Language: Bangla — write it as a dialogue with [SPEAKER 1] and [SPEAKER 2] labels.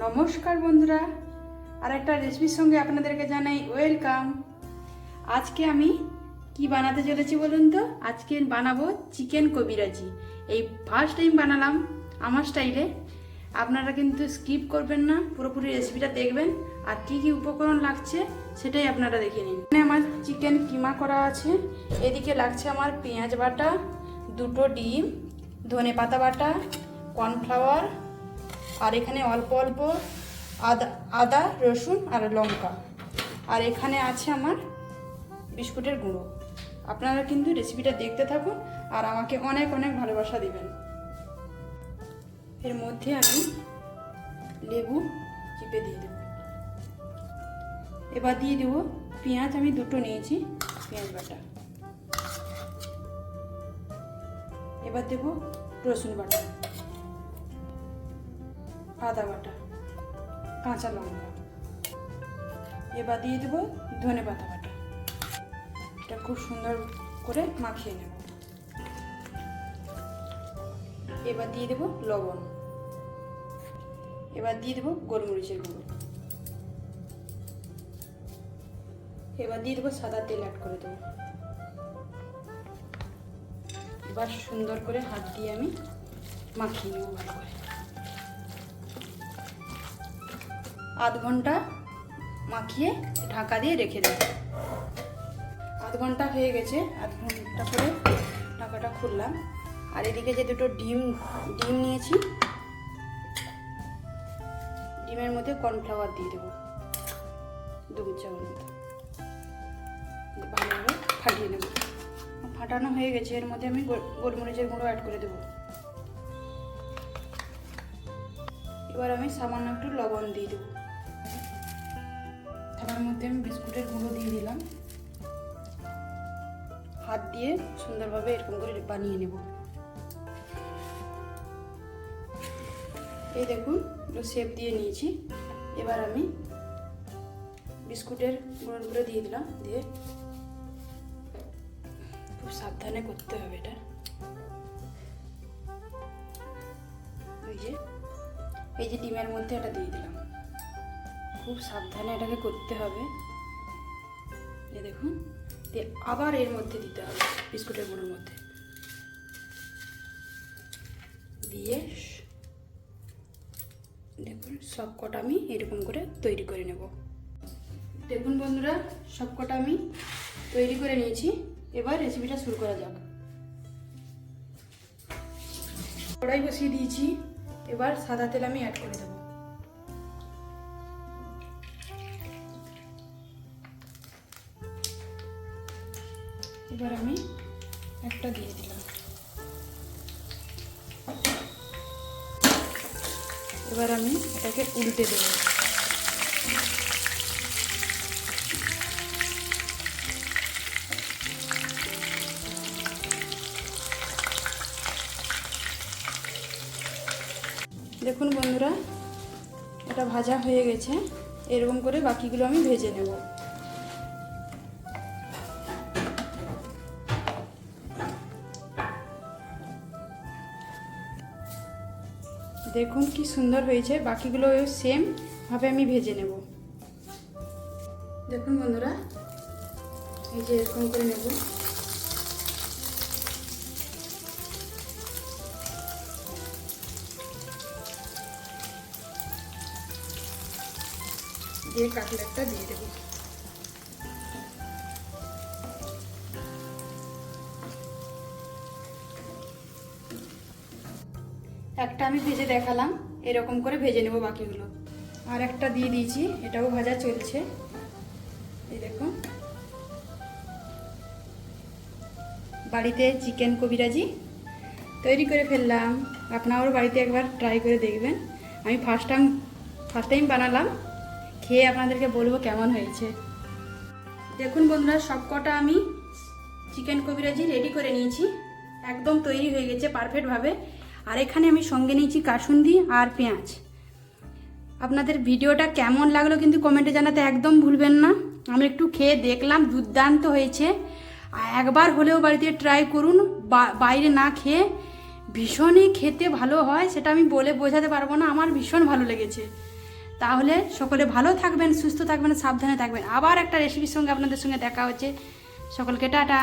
[SPEAKER 1] নমস্কার বন্ধুরা আর একটা রেসিপির সঙ্গে আপনাদেরকে জানাই ওয়েলকাম আজকে আমি কি বানাতে চলেছি বলুন তো? আজকে বানাবো চিকেন কবিরাজি। এই ফার্স্ট টাইম বানালাম আমার স্টাইলে আপনারা কিন্তু স্কিপ করবেন না, পুরোপুরি রেসিপিটা দেখবেন। আর কি কি উপকরণ লাগছে সেটাই আপনারা দেখে নিন। এখানে আমার চিকেন কিমা করা আছে। এদিকে লাগছে আমার পেঁয়াজ বাটা, দুটো ডিম ধনে পাতা বাটা কর্নফ্লাওয়ার আর এখানে অল্প অল্প আদা আদা, রসুন আর লঙ্কা। আর এখানে আছে আমার বিস্কুটের গুঁড়ো। আপনারা কিন্তু রেসিপিটা দেখতে থাকুন আর আমাকে অনেক অনেক ভালোবাসা দিবেন। এর মধ্যে আমি লেবু চিপে দিয়ে দেব। এবার দিয়ে দেবো পেঁয়াজ, আমি দুটো নিয়েছি, পেঁয়াজ বাটা। এবার দেবো রসুন বাটা। আদা বাটা, কাঁচা লঙ্কা। এবার দিয়ে দেবো ধনে পাতা বাটা। এটা খুব সুন্দর করে মাখিয়ে নেব। এবার দিয়ে দেবো লবণ। এবার দিয়ে দেবো গোলমরিচের গুঁড়ো। এবার দিয়ে দেবো সাদা তেল অ্যাড করে দেবো। এবার সুন্দর করে হাত দিয়ে আমি মাখিয়ে নেব ভালো করে। আধ ঘণ্টা মাখিয়ে ঢাকা দিয়ে রেখে দেব। আধ ঘণ্টা হয়ে গেছে, আধ ঘণ্টা করে ঢাকাটা খুললাম। আর এদিকে যে দুটো ডিম ডিম নিয়েছি, ডিমের মধ্যে কর্নফ্লাওয়ার দিয়ে দেবো। দু চামচ ভালোভাবে ফাটিয়ে নেব। ফাটানো হয়ে গেছে, এর মধ্যে আমি গোল- গোলমরিচের গুঁড়ো অ্যাড করে দেবো। এবার আমি সামান্য একটু লবণ দিয়ে দেবো। থালার মধ্যে আমি বিস্কুটের গুঁড়ো দিয়ে দিলাম। হাত দিয়ে সুন্দরভাবে এরকম করে বানিয়ে নেব। এই দেখুন শেপ দিয়ে নিয়েছি। এবার আমি বিস্কুটের গুঁড়োগুলো দিয়ে দিলাম, দিয়ে খুব সাবধানে করতে হবে এটা। যে, এই যে ডিমের মধ্যে এটা দিয়ে দিলাম। খুব সাবধানে এটাকে করতে হবে। এ দেখুন, দিয়ে আবার এর মধ্যে দিতে হবে, বিস্কুটের গুঁড়োর মধ্যে। দিয়ে দেখুন সব কটা আমি এরকম করে তৈরি করে নেব। দেখুন বন্ধুরা সব কটা আমি তৈরি করে নিয়েছি। এবার রেসিপিটা শুরু করা যাক। কড়াই বসিয়ে দিয়েছি। এবার সাদা তেল আমি অ্যাড করে দেবো। এবার আমি একটা দিয়ে দিলাম। এবার আমি এটাকে উল্টে দেবো। দেখুন বন্ধুরা, এটা ভাজা হয়ে গেছে। এরকম করে বাকিগুলো আমি ভেজে নেব। দেখুন কি সুন্দর হয়েছে, বাকিগুলো সেম ভাবে আমি ভেজে নেব। দেখুন বন্ধুরা, এই যে এরকম করে নেব। দিয়ে কাটলেটটা দিয়ে দেবো। একটা আমি ভেজে দেখালাম, এরকম করে ভেজে নেব বাকিগুলো। আর একটা দিয়ে দিয়েছি, এটাও ভাজা চলছে। এই দেখুন। বাড়িতে চিকেন কবিরাজি তৈরি করে ফেললাম। আপনারাও বাড়িতে একবার ট্রাই করে দেখবেন। আমি ফার্স্ট টাইম ফার্স্ট টাইম বানালাম। খেয়ে আপনাদেরকে বলব কেমন হয়েছে। দেখুন বন্ধুরা সব কটা আমি চিকেন কবিরাজি রেডি করে নিয়েছি। একদম তৈরি হয়ে গেছে পারফেক্টভাবে আর এখানে আমি সঙ্গে নিয়েছি কাসুন্দি আর পেঁয়াজ। আপনাদের ভিডিওটা কেমন লাগল কিন্তু কমেন্টে জানাতে একদম ভুলবেন না। আমি একটু খেয়ে দেখলাম, দুর্দান্ত হয়েছে। একবার হলেও বাড়িতে ট্রাই করুন বাইরে না খেয়ে ভীষণই খেতে ভালো হয়, সেটা আমি বলে বোঝাতে পারব না, আমার ভীষণ ভালো লেগেছে। তাহলে সকলে ভালো থাকবেন, সুস্থ থাকবেন, সাবধানে থাকবেন। আবার একটা রেসিপির সঙ্গে আপনাদের সঙ্গে দেখা হচ্ছে। সকলকে টাটা।